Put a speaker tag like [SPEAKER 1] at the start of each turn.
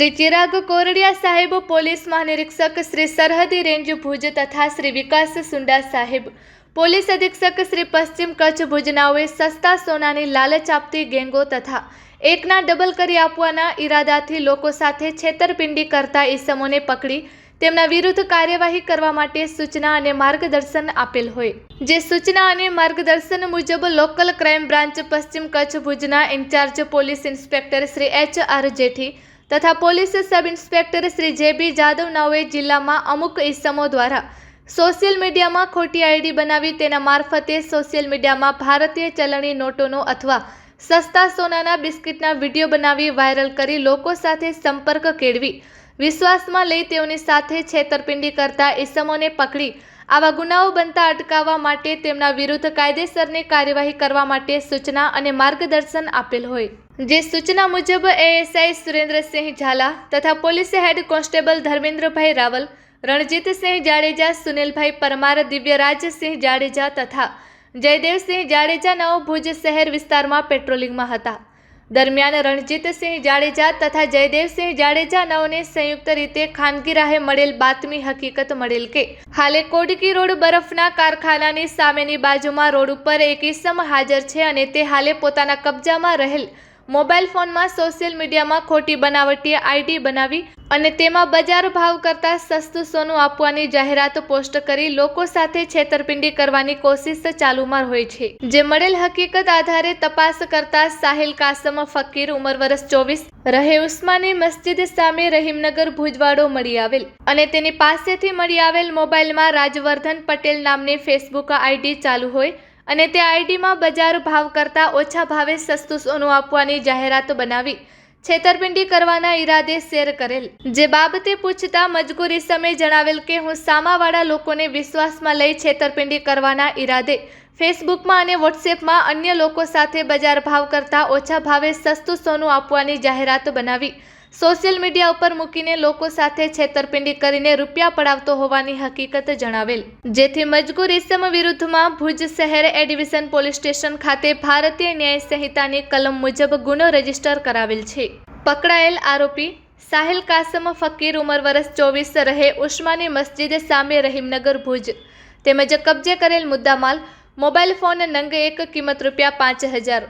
[SPEAKER 1] શ્રી ચિરાગ કોરડિયા સાહેબ, પોલીસ મહાનિરીક્ષક શ્રી સરહદી રેન્જ ભુજ તથા શ્રી વિકાસ સુંડા સાહેબ. પોલીસ અધિક્ષક શ્રી પશ્ચિમ કચ્છ ભુજનાઓએ સસ્તા સોનાની લાલચ આપતી ગેંગો તથા એકના ડબલ કરી આપવાના ઈરાદાથી લોકો સાથે છેતરપિંડી કરતા ઈસમોને પકડી, તેમના વિરુદ્ધ કાર્યવાહી કરવા માટે સૂચના અને માર્ગદર્શન આપેલ હોય. જે સૂચના અને માર્ગદર્શન મુજબ લોકલ ક્રાઇમ બ્રાન્ચ પશ્ચિમ કચ્છ ભુજના incharge police inspector Shri H R Jethi તથા પોલીસ સબ ઇન્સ્પેક્ટર શ્રી જે બી જાદવ નવે જિલ્લામાં અમુક ઇસમો દ્વારા સોશિયલ મીડિયામાં ખોટી આઈડી બનાવી તેના મારફતે સોશિયલ મીડિયામાં ભારતીય ચલણી નોટોનો અથવા સસ્તા સોનાના બિસ્કિટના વીડિયો બનાવી વાયરલ કરી લોકો સાથે સંપર્ક કેળવી. વિશ્વાસમાં લઈ તેઓની સાથે છેતરપિંડી કરતા ઇસમોને પકડી આવા ગુનાઓ બનતા અટકાવવા માટે તેમના વિરુદ્ધ કાયદેસરની કાર્યવાહી કરવા માટે સૂચના અને માર્ગદર્શન આપેલ હોય. જે સૂચના મુજબ એએસઆઈ સુરેન્દ્રસિંહ ઝાલા તથા police head constable Dharmendrabhai Raval, Ranjitsinh Jadeja, Sunilbhai Parmar, Divyarajsinh Jadeja તથા જયદેવસિંહ જાડેજા નાઓ ભુજ શહેર વિસ્તારમાં પેટ્રોલિંગમાં હતા. દરમિયાન રણજીતસિંહ જાડેજા તથા જયદેવસિંહ જાડેજા નવને સંયુક્ત રીતે ખાનગી રાહે મળેલ બાતમી હકીકત મળેલ કે હાલે કોડકી રોડ બરફના કારખાનાની સામેની બાજુમાં રોડ ઉપર એક ઇસમ હાજર છે અને તે હાલે પોતાના કબજામાં રહેલ મોબાઈલ ફોનમાં સોશિયલ મીડિયામાં ખોટી બનાવટી આઈડી બનાવી અને તેમાં બજાર ભાવ કરતાં સસ્તું સોનું આપવાની જાહેરાત પોસ્ટ કરી લોકો સાથે છેતરપિંડી કરવાની કોશિશ ચાલુમાં હોય છે. જે મળેલ હકીકત આધારે તપાસ કરતા સાહિલ કાસમ ફકીર ઉંમર વર્ષ ચોવીસ, રહે ઉસ્માની મસ્જિદ સામે રહીમનગર ભુજવાડો મળી આવેલ અને તેની પાસેથી મળી આવેલ મોબાઈલમાં રાજવર્ધન પટેલ નામની ફેસબુક આઈડી ચાલુ હોય અને તે આઈડીમાં બજાર ભાવ કરતાં ઓછા ભાવે સસ્તું સોનું આપવાની જાહેરાતો બનાવી છેતરપિંડી કરવાના ઈરાદે શેર કરેલ. જે બાબતે પૂછતા મજગૂર ઇસમે જણાવેલ કે હું સામાવાળા લોકોને વિશ્વાસમાં લઈ છેતરપિંડી કરવાના ઈરાદે ફેસબુકમાં અને વોટ્સએપમાં અન્ય લોકો સાથે બજાર ભાવ કરતાં ઓછા ભાવે સસ્તું સોનું આપવાની જાહેરાત બનાવી સોશિયલ મીડિયા ઉપર મૂકીને લોકો સાથે છેતરપિંડી કરીને રૂપિયા પડાવતો હોવાની હકીકત જણાવેલ. જેથી મજગૂર ઇસમ વિરુદ્ધમાં ભુજ શહેર એ પોલીસ સ્ટેશન ખાતે ભારતીય ન્યાય સંહિતાની કલમ મુજબ ગુનો રજિસ્ટર કરાવેલ છે. પકડાયેલ આરોપી સાહિલ કાસમ ફકીર ઉંમર વર્ષ ચોવીસ રહે ઉસ્માની મસ્જિદ સામે રહીમનગર ભુજ. તેમજ કબજે કરેલ મુદ્દામાલ મોબાઈલ ફોન નંગ એક કિંમત રૂપિયા પાંચ હજાર.